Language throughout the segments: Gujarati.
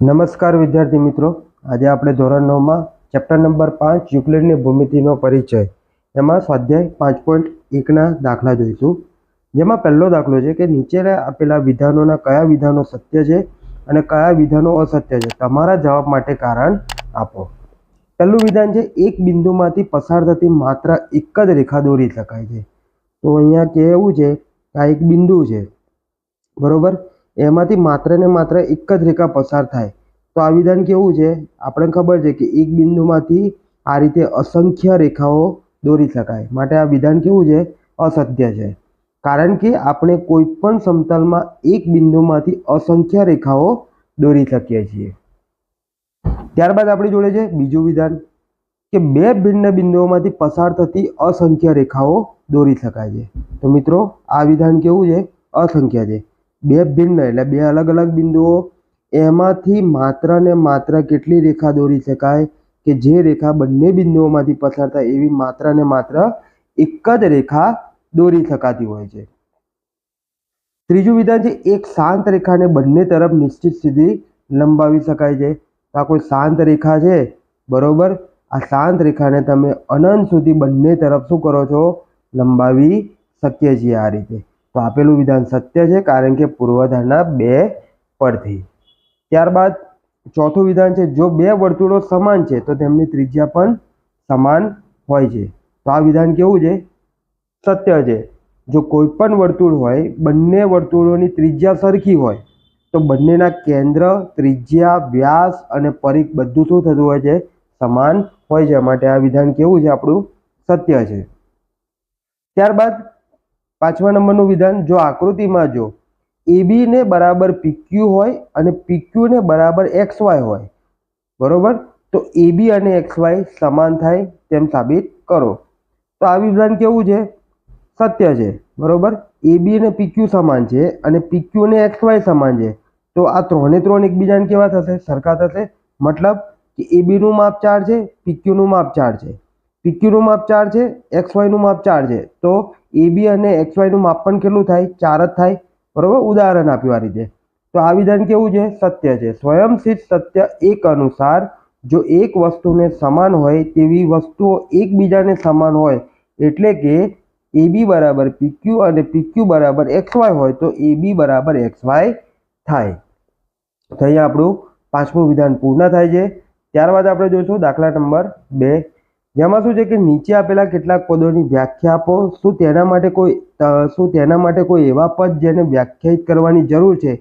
નમસ્કાર વિદ્યાર્થી મિત્રો. આજે આપણે ધોરણ નવમાં ચેપ્ટર નંબર પાંચ, યુક્લિડની ભૂમિતિનો પરિચય. એમાં સ્વાધ્યાય પાંચ પોઈન્ટ એકના દાખલા જોઈશું. જેમાં પહેલો દાખલો છે કે નીચેના આપેલા વિધાનોના કયા વિધાનો સત્ય છે અને કયા વિધાનો અસત્ય છે. તમારા જવાબ માટે કારણ આપો. પહેલું વિધાન છે, એક બિંદુમાંથી પસાર થતી માત્ર એક જ રેખા દોરી શકાય છે. તો અહીંયા કેવું છે આ એક બિંદુ છે. બરોબર? એમાંથી માત્ર ને માત્ર એક જ રેખા પસાર થાય. તો આ વિધાન કેવું છે? આપણે ખબર છે કે એક બિંદુમાંથી આ રીતે અસંખ્ય રેખાઓ દોરી શકાય. માટે આ વિધાન કેવું છે? અસત્ય છે. કારણ કે આપણે કોઈ પણ સમતલમાં એક બિંદુમાંથી અસંખ્ય રેખાઓ દોરી શકીએ છીએ. ત્યારબાદ આપણી જોડે છે બીજું વિધાન, કે બે ભિન્ન બિંદુઓમાંથી પસાર થતી અસંખ્ય રેખાઓ દોરી શકાય છે. તો મિત્રો, આ વિધાન કેવું છે? અસંખ્ય છે. બે ભિન્ન એટલે બે અલગ અલગ બિંદુઓ. એમાંથી માત્ર ને માત્ર કેટલી રેખા દોરી શકાય કે જે રેખા બંને બિંદુઓમાંથી પસાર થાય એવી માત્ર ને માત્ર એક જ રેખા દોરી શકાતી હોય છે. ત્રીજું વિધાન છે એક શાંત રેખાને બંને તરફ નિશ્ચિત સુધી લંબાવી શકાય છે. આ કોઈ શાંત રેખા છે? બરોબર. આ શાંત રેખાને તમે અનંત સુધી બંને તરફ શું કરો છો? લંબાવી શકીએ છીએ આ રીતે. તો આપેલું વિધાન સત્ય છે કારણ કે પૂર્વધારના બે પરથી. ત્યારબાદ ચોથું વિધાન છે, જો બે વર્તુળો સમાન છે, તો તેમની ત્રિજ્યા પણ સમાન હોય છે. તો આ વિધાન કેવું છે? સત્ય છે. જો કોઈ પણ વર્તુળ હોય, બંને વર્તુળોની ત્રિજ્યા સરખી હોય, તો બંનેના કેન્દ્ર, ત્રિજ્યા, વ્યાસ અને પરિઘ બધું શું થતું હોય છે? સમાન હોય છે. માટે આ વિધાન કેવું છે? આપણું સત્ય છે. ત્યારબાદ પાંચમા નંબરનું વિધાન, જો આકૃતિમાં જો એબી ને બરાબર પીક્યુ હોય અને પીક્યુ ને બરાબર એક્સ વાય હોય, બરોબર? તો એબી અને એક્સ વાય સમાન થાય તેમ સાબિત કરો. તો આ વિધાન કેવું છે? સત્ય છે, બરોબર? એબી અને પીક્યુ સમાન છે અને પીક્યુ અને એક્સ વાય સમાન છે. તો આ ત્રણે ત્રણ એકબીજાને કેવા થશે? સરખા થશે. મતલબ કે એબીનું માપ ચાર છે પીક્યુનું માપ ચાર છે. પીક્યુનું માપ ચાર છે એક્સ વાયનું માપ ચાર છે. તો એબી અને એક્સ વાયનું માપન કેટલું થાય? ચાર જ થાય. બરાબર? ઉદાહરણ આપ્યું આ રીતે. તો આ વિધાન કેવું છે? સત્ય છે. સ્વયંસિદ્ધ સત્ય એક અનુસાર જો એક વસ્તુને સમાન હોય તેવી વસ્તુઓ એકબીજાને સમાન હોય એટલે કે એબી બરાબર પીક્યુ અને પીક્યુ બરાબર એક્સ વાય હોય તો એબી બરાબર એક્સ વાય થાય. તો અહીંયા આપણું પાંચમું વિધાન પૂર્ણ થાય છે. ત્યારબાદ આપણે જોઈશું દાખલા નંબર બે જેમાં શું છે કે નીચે આપેલા કેટલાક પદોની વ્યાખ્યા આપો. શું તેના માટે કોઈ શું તેના માટે કોઈ એવા પદ જેને વ્યાખ્યાયિત કરવાની જરૂર છે?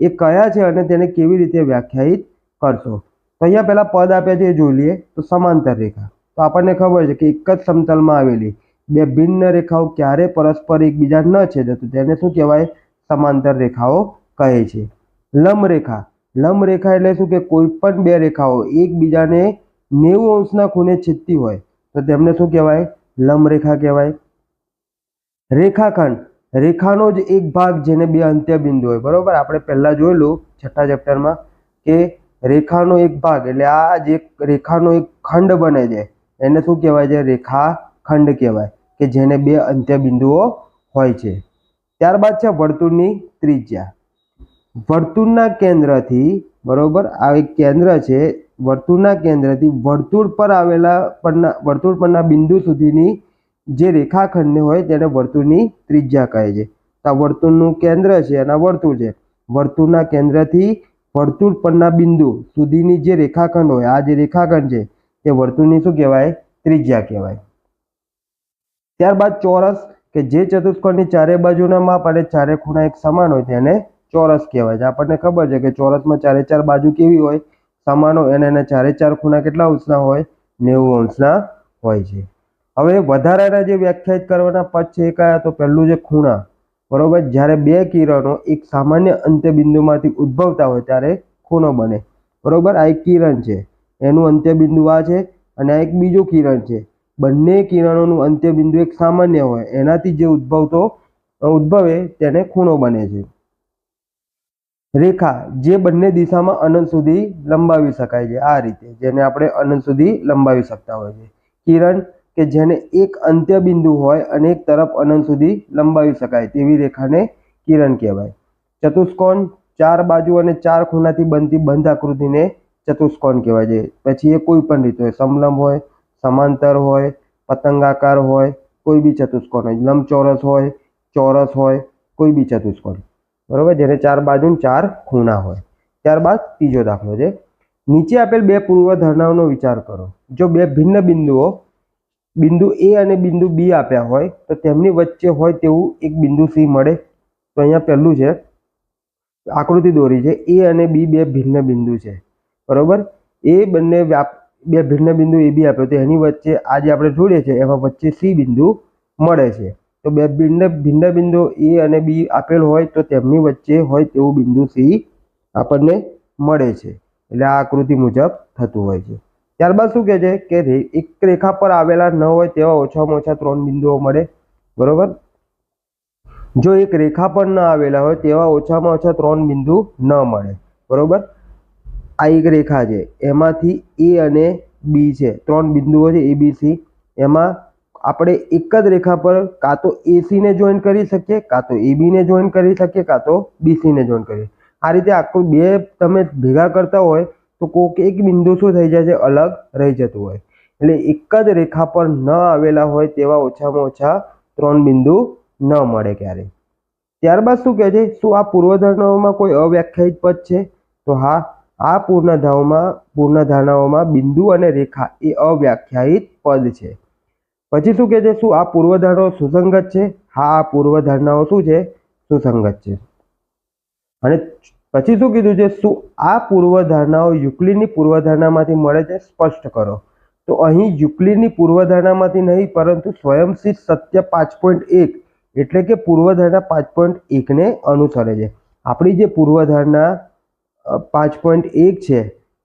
એ કયા છે અને તેને કેવી રીતે વ્યાખ્યાયિત કરશો? તો અહીંયા પહેલાં પદ આપ્યા છે એ જોઈ લઈએ. તો સમાંતર રેખા. તો આપણને ખબર છે કે એક જ સમતલમાં આવેલી બે ભિન્ન રેખાઓ ક્યારે પરસ્પર એકબીજા ન છેદે. તો તેને શું કહેવાય? સમાંતર રેખાઓ કહે છે. લંબ રેખા લંબ રેખા એટલે શું કે કોઈ પણ બે રેખાઓ એકબીજાને નેવું અંશના ખૂણે છેદતી હોય, તો તેમને શું કહેવાય? લંબ રેખા કહેવાય. રેખાખંડ. રેખાનો જ એક ભાગ જેને બે અંત્ય બિંદુ હોય. બરાબર? આપણે પહેલાં જોયેલું છઠ્ઠા ચેપ્ટરમાં કે રેખાનો એક ભાગ એટલે આ જે રેખાનો એક ખંડ બને છે. એને શું કહેવાય છે? રેખાખંડ કહેવાય, કે જેને બે અંત્ય બિંદુઓ હોય છે. ત્યારબાદ છે વર્તુળની ત્રિજ્યા. વર્તુળના કેન્દ્રથી, બરોબર? આ એક કેન્દ્ર છે વર્તુળના કેન્દ્રથી વર્તુળ પર આવેલા પરના, વર્તુળ પરના બિંદુ સુધીની જે રેખાખંડને હોય તેને વર્તુળની ત્રિજ્યા કહે છે. તો આ વર્તુળનું કેન્દ્ર છે અને વર્તુળ છે. વર્તુળના કેન્દ્રથી વર્તુળ પરના બિંદુ સુધીની જે રેખાખંડ હોય, આ જે રેખાખંડ છે તે વર્તુળની શું કહેવાય? ત્રિજ્યા કહેવાય. ત્યારબાદ ચોરસ, કે જે ચતુષ્કોણની ચારે બાજુના માપ અને ચારે ખૂણા એક સમાન હોય તેને ચોરસ કહેવાય છે. આપણને ખબર છે કે ચોરસમાં ચારે ચાર બાજુ કેવી હોય? સમાન અને એના ચારે ચાર ખૂણા કેટલા અંશના હોય? નેવું અંશના હોય છે. હવે વધારાના જે વ્યાખ્યાયિત કરવાના પદ છે એ કયા? તો પહેલું છે ખૂણા. બરોબર? જ્યારે બે કિરણો એક સામાન્ય અંત્યબિંદુમાંથી ઉદ્ભવતા હોય ત્યારે ખૂણો બને. બરોબર? આ એક કિરણ છે. એનું અંત્યબિંદુ આ છે અને આ એક બીજું કિરણ છે. બંને કિરણોનું અંત્યબિંદુ એક સામાન્ય હોય. એનાથી જે ઉદ્ભવતો, ઉદ્ભવે તેને ખૂણો બને છે. રેખા જે બંને દિશામાં અનંત સુધી લંબાવી શકાય છે. આ રીતે જેને આપણે અનંત સુધી લંબાવી શકતા હોય છે. કિરણ કે જેને એક અંત્ય બિંદુ હોય અને એક તરફ અનંત સુધી લંબાવી શકાય તેવી રેખાને કિરણ કહેવાય. ચતુષ્કોણ ચાર બાજુ અને ચાર ખૂણાથી બનતી બંધ આકૃતિને ચતુષ્કોણ કહેવાય છે. પછી એ કોઈ પણ રીતે હોય. સમલંબ હોય, સમાંતર હોય, પતંગાકાર હોય, કોઈ બી ચતુષ્કોણ હોય. લંબચોરસ હોય, ચોરસ હોય, કોઈ બી ચતુષ્કોણ. બરોબર? જેને ચાર બાજુ ચાર ખૂણા હોય. ત્યારબાદ ત્રીજો દાખલો છે. નીચે આપેલ બે પૂર્વધારણાઓનો વિચાર કરો. જો બે ભિન્ન બિંદુઓ, બિંદુ એ અને બિંદુ બી આપ્યા હોય, તો તેમની વચ્ચે હોય તેવું એક બિંદુ સી મળે. તો અહીંયા પહેલું છે, આકૃતિ દોરી છે. એ અને બી બે ભિન્ન બિંદુ છે. બરોબર? એ બંને બે ભિન્ન બિંદુ એ બી આપ્યો. તો એની વચ્ચે આ જે આપણે જોડીએ છીએ એમાં વચ્ચે સી બિંદુ મળે છે. તો બે ભિન્ન ભિન્ન બિંદુ એ અને બી આપેલ હોય તો તેમની વચ્ચે હોય તેવું બિંદુ સી આપણને મળે છે. એટલે આ આકૃતિ મુજબ થતું હોય છે. ત્યારબાદ શું કહે છે? કે એક રેખા પર આવેલા ન હોય તેવા ઓછામાં ઓછા ત્રણ બિંદુઓ મળે. બરોબર? જો એક રેખા પર ન આવેલા હોય તેવા ઓછામાં ઓછા ત્રણ બિંદુ ન મળે. બરોબર? આ એક રેખા છે. એમાંથી એ અને બી છે. ત્રણ બિંદુઓ છે એ, બી, સી. એમાં આપણે એક જ રેખા પર કાં તો એસીને જોઈન કરી શકીએ, કાં તો એબીને જોઈન કરી શકીએ, કાં તો બીસીને જોઈન કરીએ. આ રીતે આખું બે તમે ભેગા કરતા હોય તો કોઈક એક બિંદુ શું થઈ જાય છે? અલગ રહી જતું હોય. એટલે એક જ રેખા પર ન આવેલા હોય તેવા ઓછામાં ઓછા ત્રણ બિંદુ ન મળે ક્યારેય. ત્યારબાદ શું કહે છે? શું આ પૂર્વધારણાઓમાં કોઈ અવ્યાખ્યાયિત પદ છે? તો હા, આ પૂર્ણધાઓમાં પૂર્ણધારણાઓમાં બિંદુ અને રેખા એ અવ્યાખ્યાયિત પદ છે. પછી શું કહે છે? શું આ પૂર્વધારણાઓ સુસંગત છે? હા, આ પૂર્વધારણાઓ શું છે? સુસંગત છે. અને પછી શું કીધું છે? શું આ પૂર્વધારણાઓ યુક્લિડની પૂર્વધારણામાંથી મળે છે? સ્પષ્ટ કરો. તો અહીં યુક્લિડની પૂર્વધારણામાંથી નહીં, પરંતુ સ્વયંસિદ્ધ સત્ય પાંચ પોઈન્ટ એક એટલે કે પૂર્વધારણા પાંચ પોઈન્ટ એકને અનુસરે છે. આપણી જે પૂર્વધારણા પાંચ પોઈન્ટ એક છે,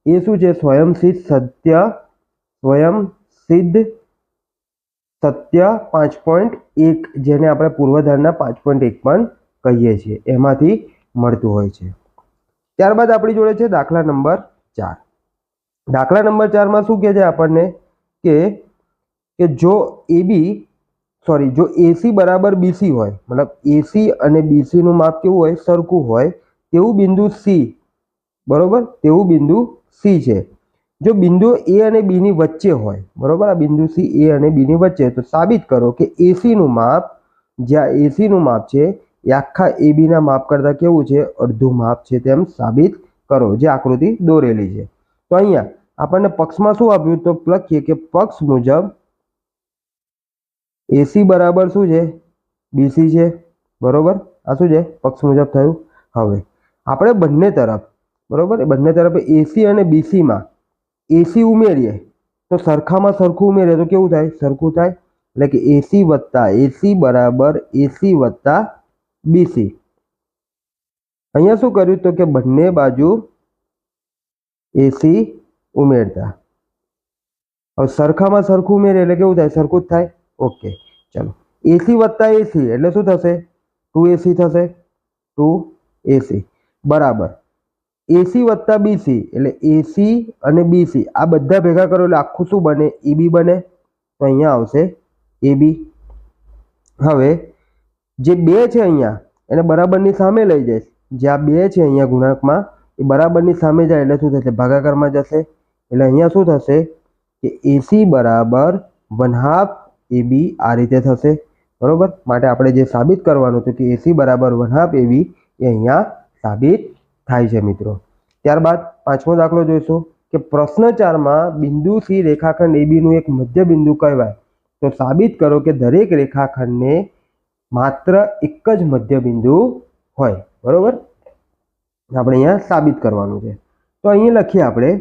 એ શું છે? સ્વયંસિદ્ધ સત્ય, સ્વયંસિદ્ધ સત્ય પાંચ પોઈન્ટ એક, જેને આપણે પૂર્વધારના પાંચ પોઈન્ટ એક પણ કહીએ છીએ. એમાંથી મળતું હોય છે. ત્યારબાદ આપણી જોડે છે દાખલા નંબર ચાર. દાખલા નંબર ચારમાં શું કહે છે આપણને? કે કે જો એબી સોરી જો એસી બરાબર બીસી હોય, મતલબ એસી અને બીસીનું માપ કેવું હોય? સરખું હોય. તેવું બિંદુ સી બરોબર? તેવું બિંદુ સી છે. જો બિંદુ એ અને બીની વચ્ચે હોય, બરોબર? આ બિંદુ સી એ અને બીની વચ્ચે, તો સાબિત કરો કે એસીનું માપ, જ્યાં એસીનું માપ છે, એ આખા એબીના માપ કરતાં કેવું છે? અડધું માપ છે તેમ સાબિત કરો, જે આકૃતિ દોરેલી છે. તો અહીંયા આપણને પક્ષમાં શું આપ્યું? તો લખીએ કે પક્ષ મુજબ એસી બરાબર શું છે? બીસી છે, બરોબર? આ શું છે? પક્ષ મુજબ થયું. હવે, આપણે બંને તરફ, બરોબર? બંને તરફ એસી અને બીસીમાં એસી ઉમેરીએ, તો સરખામાં સરખું ઉમેરીએ તો કેવું થાય? સરખું થાય. એટલે કે એસી વત્તા એસી બરાબર એસી વત્તા બીસી અહીંયા શું કર્યું? તો કે બંને બાજુ એસી ઉમેરતા. હવે સરખામાં સરખું ઉમેરે એટલે કેવું થાય? સરખું જ થાય. ઓકે, ચલો. એસી વત્તા એસી એટલે શું થશે? ટુ એસી થશે. ટુ એસી બરાબર. એસી વત્તા બીસી એટલે એસી અને બીસી આ બધા ભેગા કરો એટલે આખું શું બને? ઈબી બને. તો અહીંયા આવશે એબી હવે જે બે છે અહીંયા, એને બરાબરની સામે લઈ જઈશ. જે આ બે છે અહીંયા ગુણાંકમાં, એ બરાબરની સામે જાય એટલે શું થશે? ભાગાકારમાં જશે. એટલે અહીંયા શું થશે? કે એસી બરાબર વન હાફ એબી આ રીતે થશે. બરોબર? માટે આપણે જે સાબિત કરવાનું હતું કે એસી બરાબર વન હાફ એબી એ અહીંયા સાબિત થાય છે મિત્રો. ત્યારબાદ પાંચમો દાખલો જોઈશું કે પ્રશ્ન ચારમાં બિંદુ સી રેખાખંડ એબીનું એક મધ્ય બિંદુ કહેવાય. તો સાબિત કરો કે દરેક રેખાખંડને માત્ર એક જ મધ્ય બિંદુ હોય. બરોબર? આપણે અહીંયા સાબિત કરવાનું છે. તો અહીં લખીએ આપણે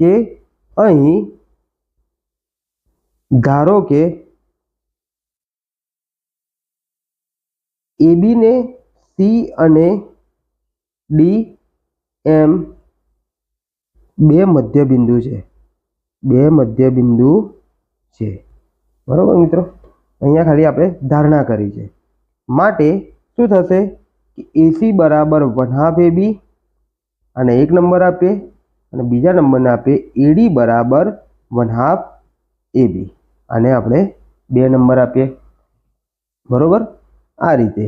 કે અહીં ધારો કે એબીને સી અને ડી એમ બે મધ્ય બિંદુ છે. બે મધ્ય બિંદુ છે. બરાબર મિત્રો? અહીંયા ખાલી આપણે ધારણા કરી છે. માટે શું થશે કે એસી બરાબર વન હાફ એ બી અને એક નંબર આપીએ અને બીજા નંબરને આપીએ એડી બરાબર વન હાફ એ બી અને આપણે બે નંબર આપીએ. બરાબર? આ રીતે.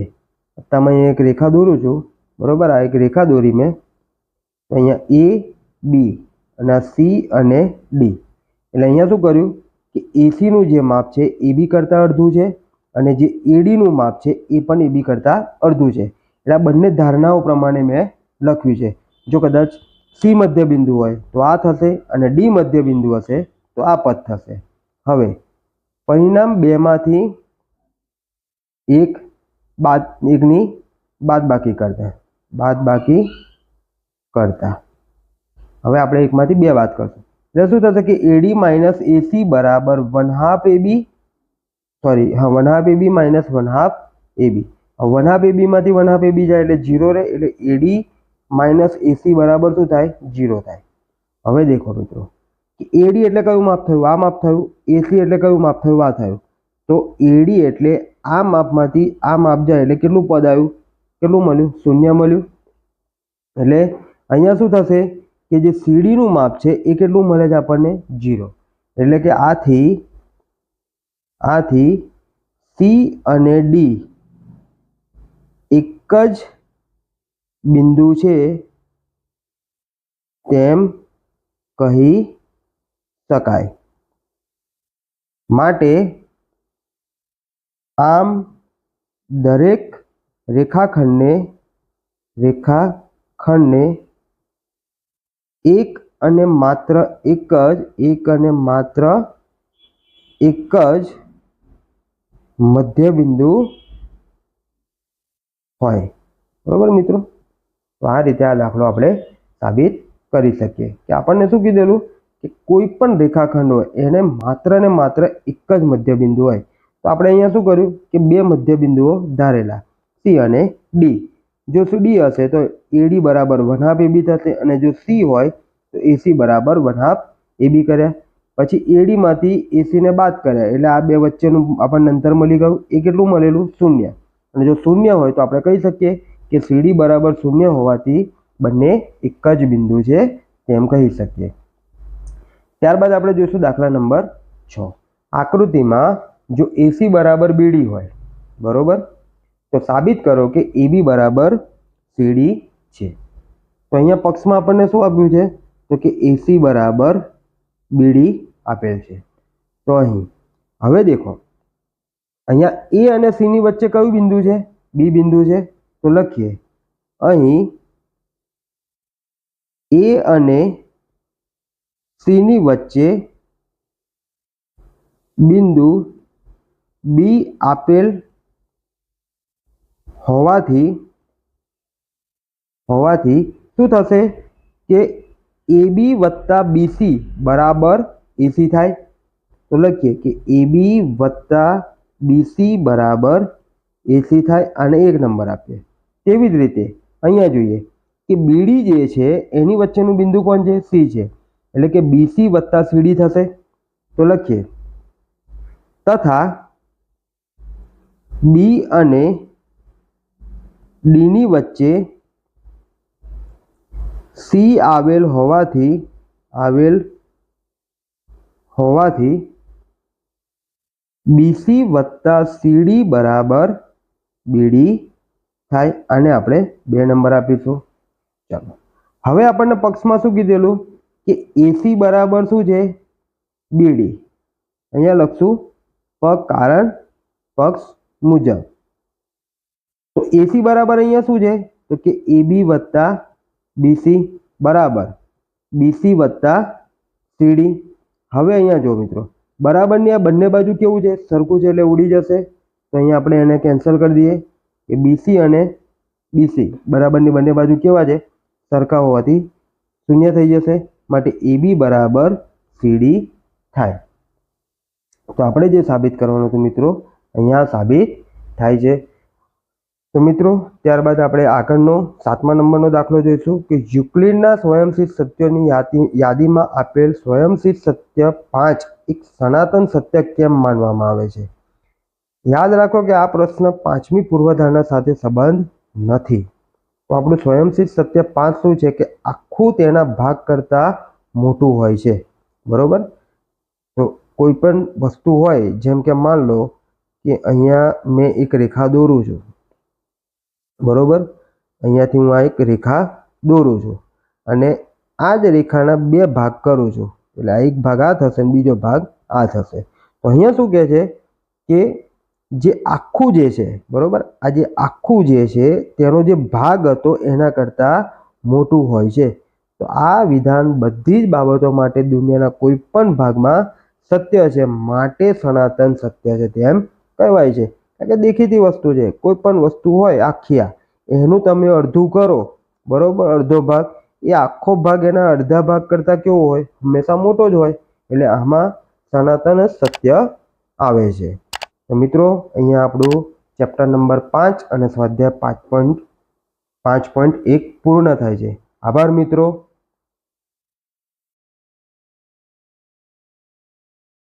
તમે એક રેખા દોરું છું. બરાબર? આ એક રેખા દોરી મેં અહીંયા એ બી અને આ સી અને ડી એટલે અહીંયા શું કર્યું કે એસીનું જે માપ છે એ બી કરતાં અડધું છે અને જે એડીનું માપ છે એ પણ એ બી કરતાં અડધું છે. એટલે આ બંને ધારણાઓ પ્રમાણે મેં લખ્યું છે. જો કદાચ સી મધ્ય બિંદુ હોય તો આ થશે અને ડી મધ્ય બિંદુ હશે તો આ પદ થશે. હવે પરિણામ બેમાંથી એક બાદ, એકની બાદ બાકી કરતા. બાદ બાકી કરતા. હવે આપણે એકમાંથી બે વાત કરશું. એટલે શું થશે કે એડી માઇનસ એસી બરાબર વન હાફ એબી સોરી હા one half AB minus one half AB one half એબીમાંથી one half AB જાય એટલે જીરો રહે, એટલે એડી માઇનસ એસી બરાબર શું થાય? જીરો થાય. હવે દેખો મિત્રો એડી એટલે કયું માપ થયું? આ માપ થયું એસી એટલે કયું માપ થયું? આ થયું. તો એડી એટલે આ માપમાંથી આ માપ જાય એટલે કેટલું પદ આવ્યું? કેટલું મળ્યું? શૂન્ય મળ્યું. એટલે અહીંયા શું થશે કે જે સીડીનું માપ છે એ કેટલું મળે છે આપણને? જીરો એટલે કે આથી આથી સી અને ડી એક જ બિંદુ છે તેમ કહી શકાય. માટે આમ દરેક રેખાખંડને રેખાખંડને એક અને માત્ર એક જ, એક અને માત્ર એક જ મધ્યબિંદુ હોય. બરોબર મિત્રો? તો આ રીતે આ દાખલો આપણે સાબિત કરી શકીએ. કે આપણને શું કીધેલું? કે કોઈ પણ રેખાખંડ હોય, એને માત્ર ને માત્ર એક જ મધ્યબિંદુ હોય. તો આપણે અહીંયા શું કર્યું? કે બે મધ્યબિંદુઓ ધારેલા, સી અને ડી. જો ડી હશે તો એડી બરાબર વન હાફ એબી થશે અને જો સી હોય તો એસી બરાબર વન હાફ એબી કર્યા પછી એડીમાંથી એસીને બાદ કર્યા એટલે આ બે વચ્ચેનું આપણને અંતર મળી ગયું. એ કેટલું મળેલું? શૂન્ય. અને જો શૂન્ય હોય તો આપણે કહી શકીએ કે સીડી બરાબર શૂન્ય હોવાથી બંને એક જ બિંદુ છે તેમ કહી શકીએ. ત્યારબાદ આપણે જોઈશું દાખલા નંબર છ. આકૃતિમાં જો એસી બરાબર બીડી હોય, બરોબર? તો સાબિત કરો કે એબી બરાબર સીડી છે. તો અહીંયા પક્ષમાં આપણને શું આપ્યું છે? તો કે એસી બરાબર બીડી આપેલ છે. તો અહીં, હવે દેખો, અહીંયા એ અને સીની વચ્ચે કયું બિંદુ છે? બી બિંદુ છે. તો લખીએ, અહીં એ અને સીની વચ્ચે બિંદુ બી આપેલ હોવાથી હોવાથી શું થશે કે એબી વત્તા બીસી બરાબર એસી થાય? તો લખીએ કે એબી વત્તા બીસી બરાબર એસી થાય અને એક નંબર આપીએ. તેવી જ રીતે અહીંયા જોઈએ કે બીડી જે છે, એની વચ્ચેનું બિંદુ કોણ છે? સી છે. એટલે કે બીસી વત્તા સીડી થશે. તો લખીએ. તથા બી અને ડીની વચ્ચે સી આવેલ હોવાથી આવેલ હોવાથી બીસી વત્તા સીડી બરાબર બીડી થાય આને આપણે બે નંબર આપીશું. ચાલો. હવે આપણને પક્ષમાં શું કીધેલું? કે એસી બરાબર શું છે? બીડી. અહીંયા લખશું પગ કારણ પક્ષ મુજબ. તો એસી બરાબર અહીંયા શું છે? તો કે એબી વત્તા બીસી બરાબર. બીસી વત્તા સીડી હવે અહીંયા જો મિત્રો, બરાબરની આ બંને બાજુ કેવું છે? સરખું છે એટલે ઉડી જશે. તો અહીંયા આપણે એને કેન્સલ કરી દઈએ કે બીસી અને બીસી બરાબરની બંને બાજુ કેવા છે? સરખા હોવાથી શૂન્ય થઈ જશે. માટે એબી બરાબર સીડી થાય. તો આપણે જે સાબિત કરવાનું હતું મિત્રો, અહીંયા સાબિત થાય છે. તો મિત્રો, ત્યારબાદ આપણે આગળનો, સાતમા નંબરનો દાખલો જોઈશું કે યુક્લિડના સ્વયંસિદ્ધ સત્યોની યાદી યાદીમાં આપેલ સ્વયંસિદ્ધ સત્ય પાંચ એક સનાતન સત્ય કેમ માનવામાં આવે છે? યાદ રાખો કે આ પ્રશ્ન પાંચમી પૂર્વધારણા સાથે સંબંધ નથી. તો આપણું સ્વયંસિદ્ધ સત્ય પાંચ શું છે કે આખું તેના ભાગ કરતાં મોટું હોય છે. બરોબર? તો કોઈ પણ વસ્તુ હોય, જેમ કે માન લો કે અહીંયા મેં એક રેખા દોરું છું. બરોબર? અહીંયાથી હું આ એક રેખા દોરું છું અને આ જ રેખાના બે ભાગ કરું છું. એટલે આ એક ભાગ આ થશે અને બીજો ભાગ આ થશે. તો અહીંયા શું કહે છે કે જે આખું જે છે, બરોબર? આ જે આખું જે છે, તેનો જે ભાગ હતો એના કરતાં મોટું હોય છે. તો આ વિધાન બધી જ બાબતો માટે દુનિયાના કોઈ પણ ભાગમાં સત્ય છે. માટે સનાતન સત્ય છે તેમ કહેવાય છે. કારણ કે દેખીતી વસ્તુ છે, કોઈ પણ વસ્તુ હોય આખી આ એનું તમે અડધું કરો, બરોબર? અડધો ભાગ. એ આખો ભાગ એના અડધા ભાગ કરતાં કેવો હોય? હંમેશા મોટો જ હોય. એટલે આમાં સનાતન સત્ય આવે છે. તો મિત્રો, અહીંયા આપણું ચેપ્ટર નંબર પાંચ અને સ્વાધ્યાય પાંચ પોઈન્ટ પાંચ પોઈન્ટ એક પૂર્ણ થાય છે. આભાર મિત્રો.